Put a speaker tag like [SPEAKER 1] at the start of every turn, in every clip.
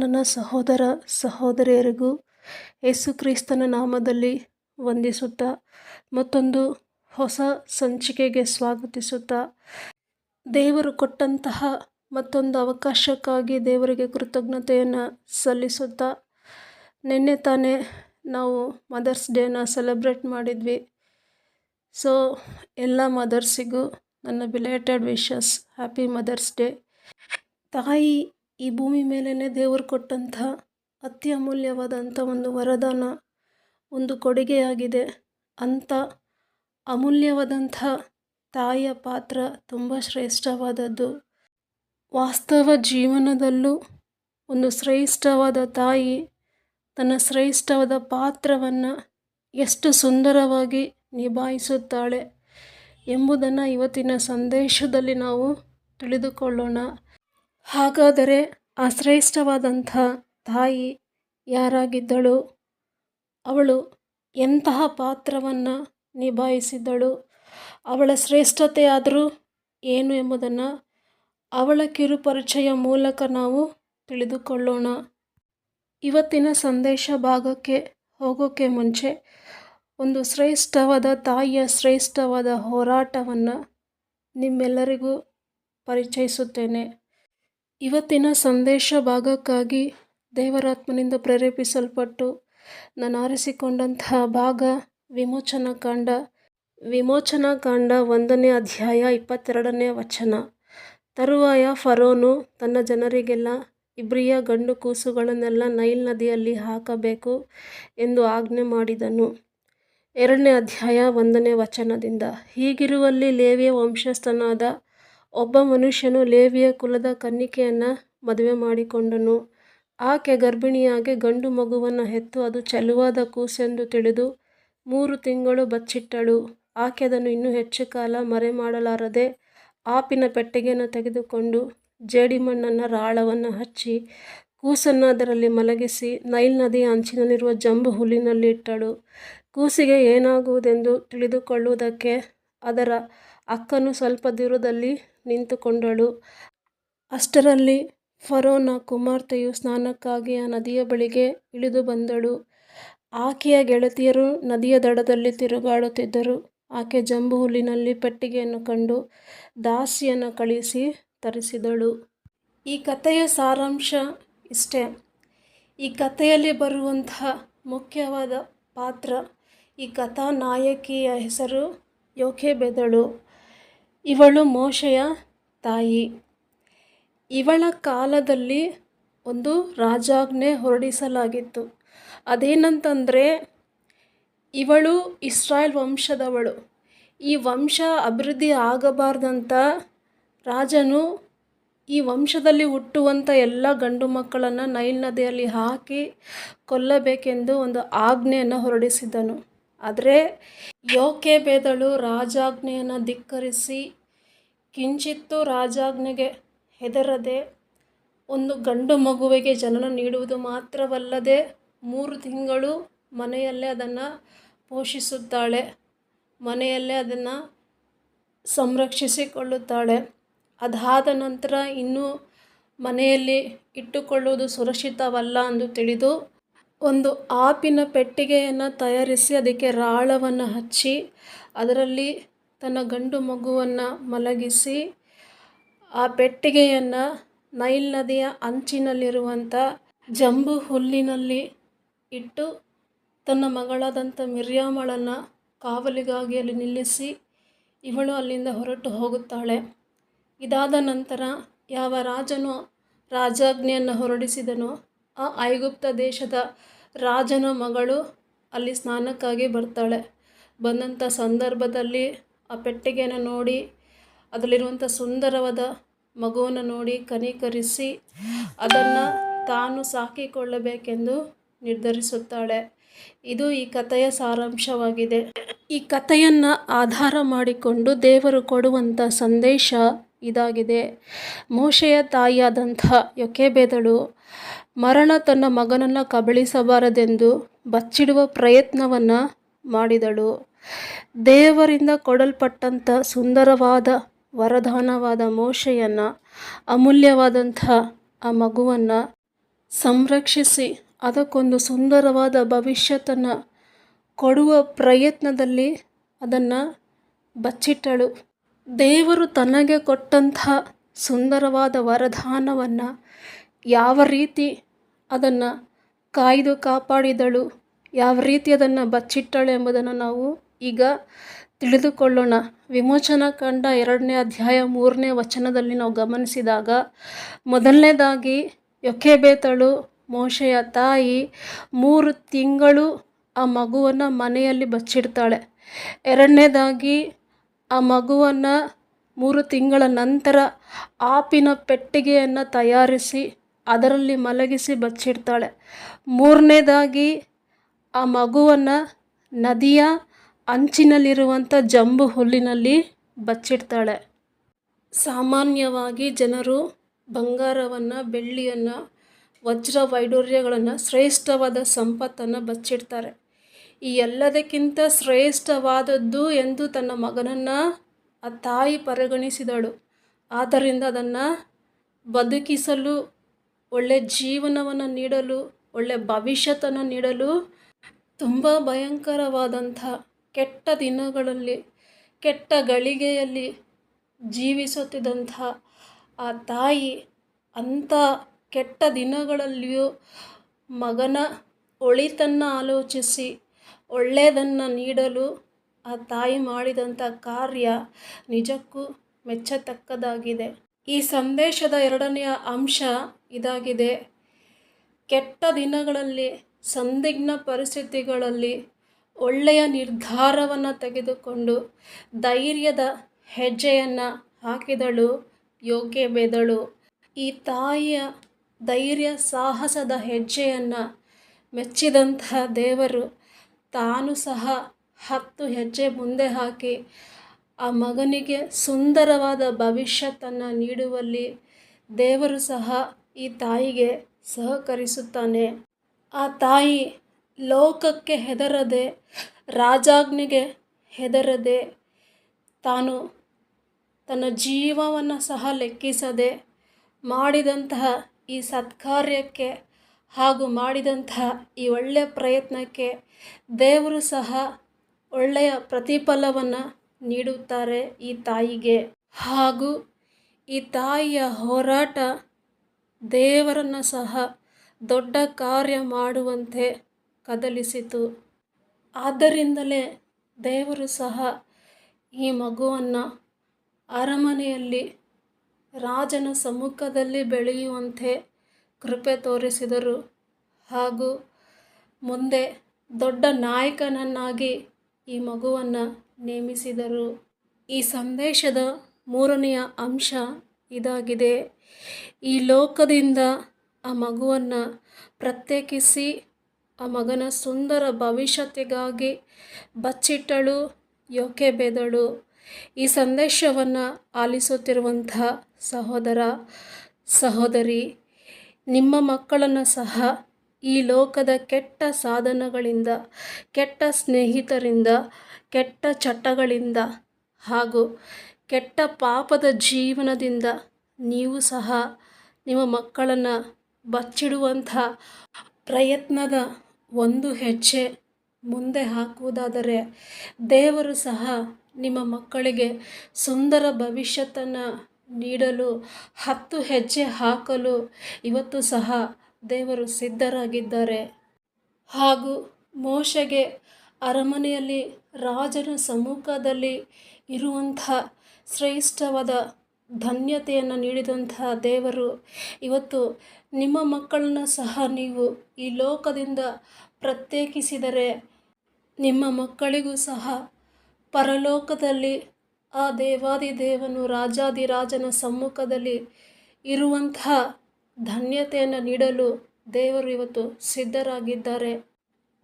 [SPEAKER 1] ನನ್ನ ಸಹೋದರ ಸಹೋದರಿಯರಿಗೂ ಯೇಸು ಕ್ರಿಸ್ತನ ನಾಮದಲ್ಲಿ ವಂದಿಸುತ್ತಾ ಮತ್ತೊಂದು ಹೊಸ ಸಂಚಿಕೆಗೆ ಸ್ವಾಗತಿಸುತ್ತಾ ದೇವರು ಕೊಟ್ಟಂತಹ ಮತ್ತೊಂದು ಅವಕಾಶಕ್ಕಾಗಿ ದೇವರಿಗೆ ಕೃತಜ್ಞತೆಯನ್ನು ಸಲ್ಲಿಸುತ್ತಾ ನಿನ್ನೆ ತಾನೇ ನಾವು ಮದರ್ಸ್ ಡೇನ ಸೆಲೆಬ್ರೇಟ್ ಮಾಡಿದ್ವಿ. ಸೊ ಎಲ್ಲ ಮದರ್ಸಿಗೂ ನನ್ನ belated wishes happy mother's day ತಾಯಿ ಈ ಭೂಮಿ ಮೇಲೇ ದೇವರು ಕೊಟ್ಟಂಥ ಅತ್ಯಮೂಲ್ಯವಾದಂಥ ಒಂದು ವರದಾನ, ಒಂದು ಕೊಡುಗೆಯಾಗಿದೆ. ಅಂಥ ಅಮೂಲ್ಯವಾದಂಥ ತಾಯಿಯ ಪಾತ್ರ ತುಂಬ ಶ್ರೇಷ್ಠವಾದದ್ದು. ವಾಸ್ತವ ಜೀವನದಲ್ಲೂ ಒಂದು ಶ್ರೇಷ್ಠವಾದ ತಾಯಿ ತನ್ನ ಶ್ರೇಷ್ಠವಾದ ಪಾತ್ರವನ್ನು ಎಷ್ಟು ಸುಂದರವಾಗಿ ನಿಭಾಯಿಸುತ್ತಾಳೆ ಎಂಬುದನ್ನು ಇವತ್ತಿನ ಸಂದೇಶದಲ್ಲಿ ನಾವು ತಿಳಿದುಕೊಳ್ಳೋಣ. ಹಾಗಾದರೆ ಆ ಶ್ರೇಷ್ಠವಾದಂಥ ತಾಯಿ ಯಾರಾಗಿದ್ದಳು? ಅವಳು ಎಂತಹ ಪಾತ್ರವನ್ನು ನಿಭಾಯಿಸಿದ್ದಳು? ಅವಳ ಶ್ರೇಷ್ಠತೆ ಆದರೂ ಏನು ಎಂಬುದನ್ನು ಅವಳ ಕಿರುಪರಿಚಯ ಮೂಲಕ ನಾವು ತಿಳಿದುಕೊಳ್ಳೋಣ. ಇವತ್ತಿನ ಸಂದೇಶ ಭಾಗಕ್ಕೆ ಹೋಗೋಕ್ಕೆ ಮುಂಚೆ ಒಂದು ಶ್ರೇಷ್ಠವಾದ ತಾಯಿಯ ಶ್ರೇಷ್ಠವಾದ ಹೋರಾಟವನ್ನು ನಿಮ್ಮೆಲ್ಲರಿಗೂ ಪರಿಚಯಿಸುತ್ತೇನೆ. ಇವತ್ತಿನ ಸಂದೇಶ ಭಾಗಕ್ಕಾಗಿ ದೇವರಾತ್ಮನಿಂದ ಪ್ರೇರೇಪಿಸಲ್ಪಟ್ಟು ನಾನು ಆರಿಸಿಕೊಂಡಂತಹ ಭಾಗ ವಿಮೋಚನಾ ಕಾಂಡ. ವಿಮೋಚನಾ ಕಾಂಡ ಒಂದನೇ ಅಧ್ಯಾಯ ಇಪ್ಪತ್ತೆರಡನೇ ವಚನ. ತರುವಾಯ ಫರೋನು ತನ್ನ ಜನರಿಗೆಲ್ಲ ಇಬ್ರಿಯ ಗಂಡು ಕೂಸುಗಳನ್ನೆಲ್ಲ ನೈಲ್ ನದಿಯಲ್ಲಿ ಹಾಕಬೇಕು ಎಂದು ಆಜ್ಞೆ ಮಾಡಿದನು. ಎರಡನೇ ಅಧ್ಯಾಯ ಒಂದನೇ ವಚನದಿಂದ. ಹೀಗಿರುವಲ್ಲಿ ಲೇವಿಯ ವಂಶಸ್ಥನಾದ ಒಬ್ಬ ಮನುಷ್ಯನು ಲೇವಿಯ ಕುಲದ ಕನ್ನಿಕೆಯನ್ನು ಮದುವೆ ಮಾಡಿಕೊಂಡನು. ಆಕೆ ಗರ್ಭಿಣಿಯಾಗಿ ಗಂಡು ಮಗುವನ್ನು ಹೆತ್ತು ಅದು ಚೆಲುವಾದ ಕೂಸೆಂದು ತಿಳಿದು ಮೂರು ತಿಂಗಳು ಬಚ್ಚಿಟ್ಟಳು. ಆಕೆ ಅದನ್ನು ಇನ್ನೂ ಹೆಚ್ಚು ಕಾಲ ಮರೆ ಮಾಡಲಾರದೆ ಆಪಿನ ಪೆಟ್ಟಿಗೆಯನ್ನು ತೆಗೆದುಕೊಂಡು ಜೇಡಿಮಣ್ಣನ್ನು ರಾಳವನ್ನು ಹಚ್ಚಿ ಕೂಸನ್ನು ಅದರಲ್ಲಿ ಮಲಗಿಸಿ ನೈಲ್ ನದಿಯ ಅಂಚಿನಲ್ಲಿರುವ ಜಂಬು ಹುಲ್ಲಿನಲ್ಲಿ ಇಟ್ಟಳು. ಕೂಸಿಗೆ ಏನಾಗುವುದೆಂದು ತಿಳಿದುಕೊಳ್ಳುವುದಕ್ಕೆ ಅದರ ಅಕ್ಕನು ಸ್ವಲ್ಪ ದೂರದಲ್ಲಿ ನಿಂತುಕೊಂಡಳು. ಅಷ್ಟರಲ್ಲಿ ಫರೋನ ಕುಮಾರ್ತೆಯು ಸ್ನಾನಕ್ಕಾಗಿ ಆ ನದಿಯ ಬಳಿಗೆ ಇಳಿದು ಬಂದಳು. ಆಕೆಯ ಗೆಳತಿಯರು ನದಿಯ ದಡದಲ್ಲಿ ತಿರುಗಾಡುತ್ತಿದ್ದರು. ಆಕೆ ಜಂಬು ಹುಲ್ಲಿನಲ್ಲಿ ಪೆಟ್ಟಿಗೆಯನ್ನು ಕಂಡು ದಾಸಿಯನ್ನು ಕಳಿಸಿ ತರಿಸಿದಳು. ಈ ಕಥೆಯ ಸಾರಾಂಶ ಇಷ್ಟೇ. ಈ ಕಥೆಯಲ್ಲಿ ಬರುವಂತಹ ಮುಖ್ಯವಾದ ಪಾತ್ರ, ಈ ಕಥಾ ನಾಯಕಿಯ ಹೆಸರು ಯೋಕೆಬೆದಳು. ಇವಳು ಮೋಶೆಯ ತಾಯಿ. ಇವಳ ಕಾಲದಲ್ಲಿ ಒಂದು ರಾಜಾಜ್ಞೆ ಹೊರಡಿಸಲಾಗಿತ್ತು. ಅದೇನಂತಂದರೆ, ಇವಳು ಇಸ್ರಾಯೇಲ್ ವಂಶದವಳು. ಈ ವಂಶ ಅಭಿವೃದ್ಧಿ ಆಗಬಾರ್ದಂತ ರಾಜನು ಈ ವಂಶದಲ್ಲಿ ಹುಟ್ಟುವಂಥ ಎಲ್ಲ ಗಂಡು ಮಕ್ಕಳನ್ನು ನೈಲ್ ನದಿಯಲ್ಲಿ ಹಾಕಿ ಕೊಲ್ಲಬೇಕೆಂದು ಒಂದು ಆಜ್ಞೆಯನ್ನು ಹೊರಡಿಸಿದ್ದನು. ಆದರೆ ಯೋಕೆ ಬೇದಳು ರಾಜಾಜ್ಞೆಯನ್ನು ಧಿಕ್ಕರಿಸಿ ಕಿಂಚಿತ್ತು ರಾಜಾಜ್ಞೆಗೆ ಹೆದರದೆ ಒಂದು ಗಂಡು ಮಗುವಿಗೆ ಜನನ ನೀಡುವುದು ಮಾತ್ರವಲ್ಲದೆ ಮೂರು ತಿಂಗಳು ಮನೆಯಲ್ಲೇ ಅದನ್ನು ಪೋಷಿಸುತ್ತಾಳೆ. ಮನೆಯಲ್ಲೇ ಅದನ್ನು ಸಂರಕ್ಷಿಸಿಕೊಳ್ಳುತ್ತಾಳೆ. ಅದಾದ ನಂತರ ಇನ್ನೂ ಮನೆಯಲ್ಲಿ ಇಟ್ಟುಕೊಳ್ಳುವುದು ಸುರಕ್ಷಿತವಲ್ಲ ಎಂದು ತಿಳಿದು ಒಂದು ಆಪಿನ ಪೆಟ್ಟಿಗೆಯನ್ನು ತಯಾರಿಸಿ ಅದಕ್ಕೆ ರಾಳವನ್ನು ಹಚ್ಚಿ ಅದರಲ್ಲಿ ತನ್ನ ಗಂಡು ಮಗುವನ್ನು ಮಲಗಿಸಿ, ಆ ಪೆಟ್ಟಿಗೆಯನ್ನು ನೈಲ್ ನದಿಯ ಅಂಚಿನಲ್ಲಿರುವಂಥ ಜಂಬು ಹುಲ್ಲಿನಲ್ಲಿ ಇಟ್ಟು ತನ್ನ ಮಗಳಾದಂಥ ಮಿರ್ಯಾಮಳನ್ನು ಕಾವಲಿಗಾಗಿ ಅಲ್ಲಿ ನಿಲ್ಲಿಸಿ ಇವಳು ಅಲ್ಲಿಂದ ಹೊರಟು ಹೋಗುತ್ತಾಳೆ. ಇದಾದ ನಂತರ ಯಾವ ರಾಜನು ರಾಜಾಜ್ಞೆಯನ್ನು ಹೊರಡಿಸಿದನೋ, ಆ ಐಗುಪ್ತ ದೇಶದ ರಾಜನ ಮಗಳು ಅಲ್ಲಿ ಸ್ನಾನಕ್ಕಾಗಿ ಬರ್ತಾಳೆ. ಬಂದಂಥ ಸಂದರ್ಭದಲ್ಲಿ ಆ ಪೆಟ್ಟಿಗೆಯನ್ನು ನೋಡಿ, ಅದರಲ್ಲಿರುವಂಥ ಸುಂದರವಾದ ಮಗುವನ್ನು ನೋಡಿ ಕನಿಕರಿಸಿ ಅದನ್ನು ತಾನು ಸಾಕಿಕೊಳ್ಳಬೇಕೆಂದು ನಿರ್ಧರಿಸುತ್ತಾಳೆ. ಇದು ಈ ಕಥೆಯ ಸಾರಾಂಶವಾಗಿದೆ. ಈ ಕಥೆಯನ್ನು ಆಧಾರ ಮಾಡಿಕೊಂಡು ದೇವರು ಕೊಡುವಂಥ ಸಂದೇಶ ಇದಾಗಿದೆ. ಮೋಶೆಯ ತಾಯಿಯಾದಂಥ ಯೊಕೆಬೇದಳು, ಮರಣ ತನ್ನ ಮಗನನ್ನು ಕಬಳಿಸಬಾರದೆಂದು ಬಚ್ಚಿಡುವ ಪ್ರಯತ್ನವನ್ನು ಮಾಡಿದಳು. ದೇವರಿಂದ ಕೊಡಲ್ಪಟ್ಟಂಥ ಸುಂದರವಾದ ವರದಾನವಾದ ಮೋಶೆಯನ್ನು, ಅಮೂಲ್ಯವಾದಂಥ ಆ ಮಗುವನ್ನು ಸಂರಕ್ಷಿಸಿ, ಅದಕ್ಕೊಂದು ಸುಂದರವಾದ ಭವಿಷ್ಯತನ್ನು ಕೊಡುವ ಪ್ರಯತ್ನದಲ್ಲಿ ಅದನ್ನು ಬಚ್ಚಿಟ್ಟಳು. ದೇವರು ತನಗೆ ಕೊಟ್ಟಂಥ ಸುಂದರವಾದ ವರದಾನವನ್ನು ಯಾವ ರೀತಿ ಅದನ್ನು ಕಾಯ್ದು ಕಾಪಾಡಿದಳು, ಯಾವ ರೀತಿ ಅದನ್ನು ಬಚ್ಚಿಟ್ಟಳು ಎಂಬುದನ್ನು ನಾವು ಈಗ ತಿಳಿದುಕೊಳ್ಳೋಣ. ವಿಮೋಚನಾ ಕಂಡ ಎರಡನೇ ಅಧ್ಯಾಯ ಮೂರನೇ ವಚನದಲ್ಲಿ ನಾವು ಗಮನಿಸಿದಾಗ, ಮೊದಲನೇದಾಗಿ ಯೊಕೆಬೇತಳು ಮೋಶೆಯ ತಾಯಿ ಮೂರು ತಿಂಗಳು ಆ ಮಗುವನ್ನು ಮನೆಯಲ್ಲಿ ಬಚ್ಚಿಡ್ತಾಳೆ. ಎರಡನೇದಾಗಿ, ಆ ಮಗುವನ್ನು ಮೂರು ತಿಂಗಳ ನಂತರ ಆಪಿನ ಪೆಟ್ಟಿಗೆಯನ್ನು ತಯಾರಿಸಿ ಅದರಲ್ಲಿ ಮಲಗಿಸಿ ಬಚ್ಚಿಡ್ತಾಳೆ. ಮೂರನೇದಾಗಿ, ಆ ಮಗುವನ್ನು ನದಿಯ ಅಂಚಿನಲ್ಲಿರುವಂಥ ಜಂಬು ಹುಲ್ಲಿನಲ್ಲಿ ಬಚ್ಚಿಡ್ತಾಳೆ. ಸಾಮಾನ್ಯವಾಗಿ ಜನರು ಬಂಗಾರವನ್ನು, ಬೆಳ್ಳಿಯನ್ನು, ವಜ್ರ ವೈಡೂರ್ಯಗಳನ್ನು ಶ್ರೇಷ್ಠವಾದ ಸಂಪತ್ತನ್ನು ಬಚ್ಚಿಡ್ತಾರೆ. ಈ ಎಲ್ಲದಕ್ಕಿಂತ ಶ್ರೇಷ್ಠವಾದದ್ದು ಎಂದು ತನ್ನ ಮಗನನ್ನು ಆ ತಾಯಿ ಪರಿಗಣಿಸಿದಳು. ಆದ್ದರಿಂದ ಅದನ್ನು ಬದುಕಿಸಲು, ಒಳ್ಳೆ ಜೀವನವನ್ನು ನೀಡಲು, ಒಳ್ಳೆ ಭವಿಷ್ಯತನ್ನು ನೀಡಲು ತುಂಬ ಭಯಂಕರವಾದಂಥ ಕೆಟ್ಟ ದಿನಗಳಲ್ಲಿ, ಕೆಟ್ಟ ಗಳಿಗೆಯಲ್ಲಿ ಜೀವಿಸುತ್ತಿದ್ದಂಥ ಆ ತಾಯಿ ಅಂಥ ಕೆಟ್ಟ ದಿನಗಳಲ್ಲಿಯೂ ಮಗನ ಒಳಿತನ್ನು ಆಲೋಚಿಸಿ, ಒಳ್ಳೆಯದನ್ನು ನೀಡಲು ಆ ತಾಯಿ ಮಾಡಿದಂಥ ಕಾರ್ಯ ನಿಜಕ್ಕೂ ಮೆಚ್ಚತಕ್ಕದಾಗಿದೆ. ಈ ಸಂದೇಶದ ಎರಡನೆಯ ಅಂಶ ಇದಾಗಿದೆ. ಕೆಟ್ಟ ದಿನಗಳಲ್ಲಿ, ಸಂದಿಗ್ನ ಪರಿಸ್ಥಿತಿಗಳಲ್ಲಿ ಒಳ್ಳೆಯ ನಿರ್ಧಾರವನ್ನು ತೆಗೆದುಕೊಂಡು ಧೈರ್ಯದ ಹೆಜ್ಜೆಯನ್ನು ಹಾಕಿದಳು ಯೋಗ್ಯಬೇದಳು ಈ ತಾಯಿಯ ಧೈರ್ಯ ಸಾಹಸದ ಹೆಜ್ಜೆಯನ್ನು ಮೆಚ್ಚಿದಂತಹ ದೇವರು ತಾನು ಸಹ ಹತ್ತು ಹೆಜ್ಜೆ ಮುಂದೆ ಹಾಕಿ ಆ ಮಗನಿಗೆ ಸುಂದರವಾದ ಭವಿಷ್ಯತನ್ನು ನೀಡುವಲ್ಲಿ ದೇವರು ಸಹ ಈ ತಾಯಿಗೆ ಸಹಕರಿಸುತ್ತಾನೆ. ಆ ತಾಯಿ ಲೋಕಕ್ಕೆ ಹೆದರದೆ, ರಾಜಾಜ್ಞೆಗೆ ಹೆದರದೆ, ತಾನು ತನ್ನ ಜೀವವನ್ನು ಸಹ ಲೆಕ್ಕಿಸದೆ ಮಾಡಿದಂತಹ ಈ ಸತ್ಕಾರ್ಯಕ್ಕೆ ಹಾಗೂ ಮಾಡಿದಂತಹ ಈ ಒಳ್ಳೆಯ ಪ್ರಯತ್ನಕ್ಕೆ ದೇವರು ಸಹ ಒಳ್ಳೆಯ ಪ್ರತಿಫಲವನ್ನು ನೀಡುತ್ತಾರೆ ಈ ತಾಯಿಗೆ. ಹಾಗೂ ಈ ತಾಯಿಯ ಹೋರಾಟ ದೇವರನ್ನು ಸಹ ದೊಡ್ಡ ಕಾರ್ಯ ಮಾಡುವಂತೆ ಕದಲಿಸಿತು. ಆದ್ದರಿಂದಲೇ ದೇವರು ಸಹ ಈ ಮಗುವನ್ನು ಅರಮನೆಯಲ್ಲಿ ರಾಜನ ಸಮ್ಮುಖದಲ್ಲಿ ಬೆಳೆಯುವಂತೆ ಕೃಪೆ ತೋರಿಸಿದರು. ಹಾಗೂ ಮುಂದೆ ದೊಡ್ಡ ನಾಯಕನನ್ನಾಗಿ ಈ ಮಗುವನ್ನು ನೇಮಿಸಿದರು. ಈ ಸಂದೇಶದ ಮೂರನೆಯ ಅಂಶ ಇದಾಗಿದೆ. ಈ ಲೋಕದಿಂದ ಆ ಮಗುವನ್ನು ಪ್ರತ್ಯೇಕಿಸಿ ಆ ಮಗನ ಸುಂದರ ಭವಿಷ್ಯತೆಗಾಗಿ ಬಚ್ಚಿಟ್ಟಳು, ಯೋಕೆ ಬೆದಳು. ಈ ಸಂದೇಶವನ್ನು ಆಲಿಸುತ್ತಿರುವಂಥ ಸಹೋದರ, ಸಹೋದರಿ, ನಿಮ್ಮ ಮಕ್ಕಳನ್ನು ಸಹ ಈ ಲೋಕದ ಕೆಟ್ಟ ಸಾಧನಗಳಿಂದ, ಕೆಟ್ಟ ಸ್ನೇಹಿತರಿಂದ, ಕೆಟ್ಟ ಚಟಗಳಿಂದ ಹಾಗೂ ಕೆಟ್ಟ ಪಾಪದ ಜೀವನದಿಂದ ನೀವು ಸಹ ನಿಮ್ಮ ಮಕ್ಕಳನ್ನು ಬಚ್ಚಿಡುವಂಥ ಪ್ರಯತ್ನದ ಒಂದು ಹೆಜ್ಜೆ ಮುಂದೆ ಹಾಕುವುದಾದರೆ ದೇವರು ಸಹ ನಿಮ್ಮ ಮಕ್ಕಳಿಗೆ ಸುಂದರ ಭವಿಷ್ಯತನ್ನು ನೀಡಲು ಹತ್ತು ಹೆಜ್ಜೆ ಹಾಕಲು ಇವತ್ತು ಸಹ ದೇವರು ಸಿದ್ಧರಾಗಿದ್ದಾರೆ. ಹಾಗೂ ಮೋಶೆಗೆ ಅರಮನೆಯಲ್ಲಿ ರಾಜನ ಸಮ್ಮುಖದಲ್ಲಿ ಇರುವಂಥ ಶ್ರೇಷ್ಠವಾದ ಧನ್ಯತೆಯನ್ನು ನೀಡಿದಂತಹ ದೇವರು, ಇವತ್ತು ನಿಮ್ಮ ಮಕ್ಕಳನ್ನ ಸಹ ನೀವು ಈ ಲೋಕದಿಂದ ಪ್ರತ್ಯೇಕಿಸಿದರೆ ನಿಮ್ಮ ಮಕ್ಕಳಿಗೂ ಸಹ ಪರಲೋಕದಲ್ಲಿ ಆ ದೇವಾದಿ ದೇವನು ರಾಜಾದಿರಾಜನ ಸಮ್ಮುಖದಲ್ಲಿ ಇರುವಂತಹ ಧನ್ಯತೆಯನ್ನು ನೀಡಲು ದೇವರು ಇವತ್ತು ಸಿದ್ಧರಾಗಿದ್ದಾರೆ.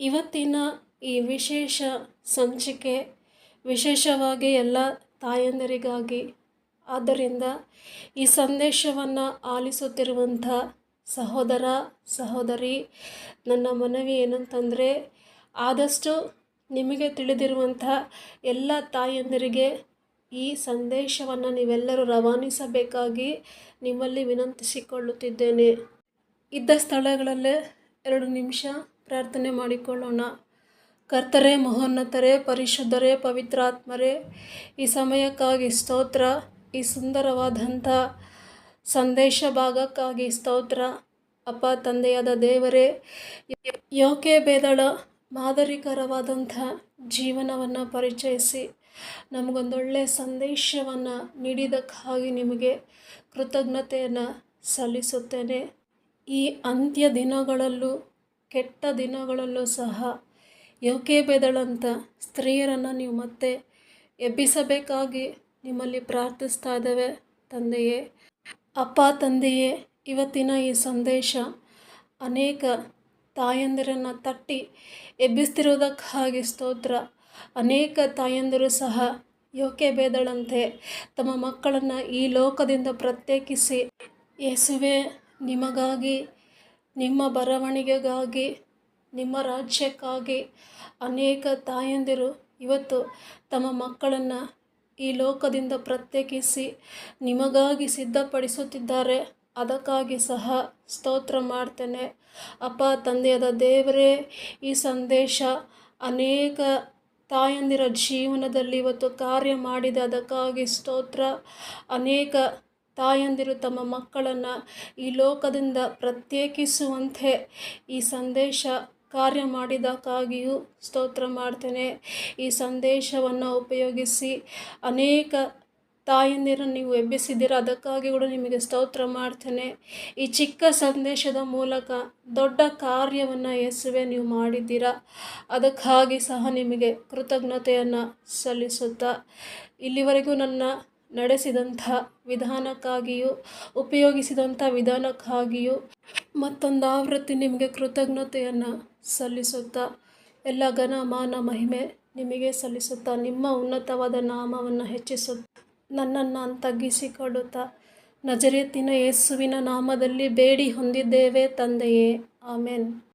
[SPEAKER 1] ಇವತ್ತಿನ ಈ ವಿಶೇಷ ಸಂಚಿಕೆ ವಿಶೇಷವಾಗಿ ಎಲ್ಲ ತಾಯಂದರಿಗಾಗಿ ಆದ್ದರಿಂದ ಈ ಸಂದೇಶವನ್ನು ಆಲಿಸುತ್ತಿರುವಂಥ ಸಹೋದರ, ಸಹೋದರಿ, ನನ್ನ ಮನವಿ ಏನಂತಂದರೆ ಆದಷ್ಟು ನಿಮಗೆ ತಿಳಿದಿರುವಂಥ ಎಲ್ಲ ತಾಯಂದಿರಿಗೆ ಈ ಸಂದೇಶವನ್ನು ನೀವೆಲ್ಲರೂ ರವಾನಿಸಬೇಕಾಗಿ ನಿಮ್ಮಲ್ಲಿ ವಿನಂತಿಸಿಕೊಳ್ಳುತ್ತಿದ್ದೇನೆ. ಇದ್ದ ಸ್ಥಳಗಳಲ್ಲೇ ಎರಡು ನಿಮಿಷ ಪ್ರಾರ್ಥನೆ ಮಾಡಿಕೊಳ್ಳೋಣ. ಕರ್ತರೆ, ಮಹೋನ್ನತರೇ, ಪರಿಶುದ್ಧರೇ, ಪವಿತ್ರಾತ್ಮರೇ, ಈ ಸಮಯಕ್ಕಾಗಿ ಸ್ತೋತ್ರ. ಈ ಸುಂದರವಾದಂಥ ಸಂದೇಶ ಭಾಗಕ್ಕಾಗಿ ಸ್ತೋತ್ರ. ಅಪ್ಪ ತಂದೆಯಾದ ದೇವರೇ, ಯೋಕೆ ಬೇದಳ ಮಾದರಿಕರವಾದಂಥ ಜೀವನವನ್ನು ಪರಿಚಯಿಸಿ, ನಮಗೊಂದೊಳ್ಳೆ ಸಂದೇಶವನ್ನು ನೀಡಿದ್ದಕ್ಕಾಗಿ ನಿಮಗೆ ಕೃತಜ್ಞತೆಯನ್ನು ಸಲ್ಲಿಸುತ್ತೇನೆ. ಈ ಅಂತ್ಯ ದಿನಗಳಲ್ಲೂ, ಕೆಟ್ಟ ದಿನಗಳಲ್ಲೂ ಸಹ ಯೋಕೆ ಬೇದಳಂಥ ಸ್ತ್ರೀಯರನ್ನು ನೀವು ಮತ್ತೆ ಎಬ್ಬಿಸಬೇಕಾಗಿ ನಿಮ್ಮಲ್ಲಿ ಪ್ರಾರ್ಥಿಸ್ತಾ ಇದ್ದೇವೆ ತಂದೆಯೇ. ಅಪ್ಪ ತಂದೆಯೇ, ಇವತ್ತಿನ ಈ ಸಂದೇಶ ಅನೇಕ ತಾಯಂದಿರನ್ನು ತಟ್ಟಿ ಎಬ್ಬಿಸ್ತಿರೋದಕ್ಕಾಗಿ ಸ್ತೋತ್ರ. ಅನೇಕ ತಾಯಂದಿರು ಸಹ ಯೋಕೆ ಬೇದಳಂತೆ ತಮ್ಮ ಮಕ್ಕಳನ್ನು ಈ ಲೋಕದಿಂದ ಪ್ರತ್ಯೇಕಿಸಿ, ಯೇಸುವೆ, ನಿಮಗಾಗಿ, ನಿಮ್ಮ ಬರವಣಿಗೆಗಾಗಿ, ನಿಮ್ಮ ರಾಜ್ಯಕ್ಕಾಗಿ ಅನೇಕ ತಾಯಂದಿರು ಇವತ್ತು ತಮ್ಮ ಮಕ್ಕಳನ್ನು ಈ ಲೋಕದಿಂದ ಪ್ರತ್ಯೇಕಿಸಿ ನಿಮಗಾಗಿ ಸಿದ್ಧಪಡಿಸುತ್ತಿದ್ದಾರೆ. ಅದಕ್ಕಾಗಿ ಸಹ ಸ್ತೋತ್ರ ಮಾಡ್ತೇನೆ. ಅಪ್ಪ, ತಂದೆಯಾದ ದೇವರೇ, ಈ ಸಂದೇಶ ಅನೇಕ ತಾಯಂದಿರ ಜೀವನದಲ್ಲಿ ಇವತ್ತು ಕಾರ್ಯ ಮಾಡಿದೆ. ಅದಕ್ಕಾಗಿ ಸ್ತೋತ್ರ. ಅನೇಕ ತಾಯಂದಿರು ತಮ್ಮ ಮಕ್ಕಳನ್ನು ಈ ಲೋಕದಿಂದ ಪ್ರತ್ಯೇಕಿಸುವಂತೆ ಈ ಸಂದೇಶ ಕಾರ್ಯ ಮಾಡಿದಕ್ಕಾಗಿಯೂ ಸ್ತೋತ್ರ ಮಾಡ್ತೇನೆ. ಈ ಸಂದೇಶವನ್ನು ಉಪಯೋಗಿಸಿ ಅನೇಕ ತಾಯಂದಿರನ್ನು ನೀವು ಎಬ್ಬಿಸಿದ್ದೀರ, ಅದಕ್ಕಾಗಿ ಕೂಡ ನಿಮಗೆ ಸ್ತೋತ್ರ ಮಾಡ್ತೇನೆ. ಈ ಚಿಕ್ಕ ಸಂದೇಶದ ಮೂಲಕ ದೊಡ್ಡ ಕಾರ್ಯವನ್ನು ಯೇಸುವೆ ನೀವು ಮಾಡಿದ್ದೀರ, ಅದಕ್ಕಾಗಿ ಸಹ ನಿಮಗೆ ಕೃತಜ್ಞತೆಯನ್ನು ಸಲ್ಲಿಸುತ್ತಾ, ಇಲ್ಲಿವರೆಗೂ ನನ್ನ ನಡೆಸಿದಂಥ ವಿಧಾನಕ್ಕಾಗಿಯೂ, ಉಪಯೋಗಿಸಿದಂಥ ವಿಧಾನಕ್ಕಾಗಿಯೂ ಮತ್ತೊಂದು ಆವೃತ್ತಿ ನಿಮಗೆ ಕೃತಜ್ಞತೆಯನ್ನು ಸಲ್ಲಿಸುತ್ತಾ ಎಲ್ಲ ಘನ ಮಾನ ಮಹಿಮೆ ನಿಮಗೆ ಸಲ್ಲಿಸುತ್ತಾ. ನಿಮ್ಮ ಉನ್ನತವಾದ ನಾಮವನ್ನು ಹೆಚ್ಚಿಸು. ನನ್ನನ್ನು ತಗ್ಗಿಸಿಕೊಡುತ್ತಾ ನಜರೇತಿನ ಯೇಸುವಿನ ನಾಮದಲ್ಲಿ ಬೇಡಿ ಹೊಂದಿದ್ದೇವೆ ತಂದೆಯೇ. ಆಮೇನ್.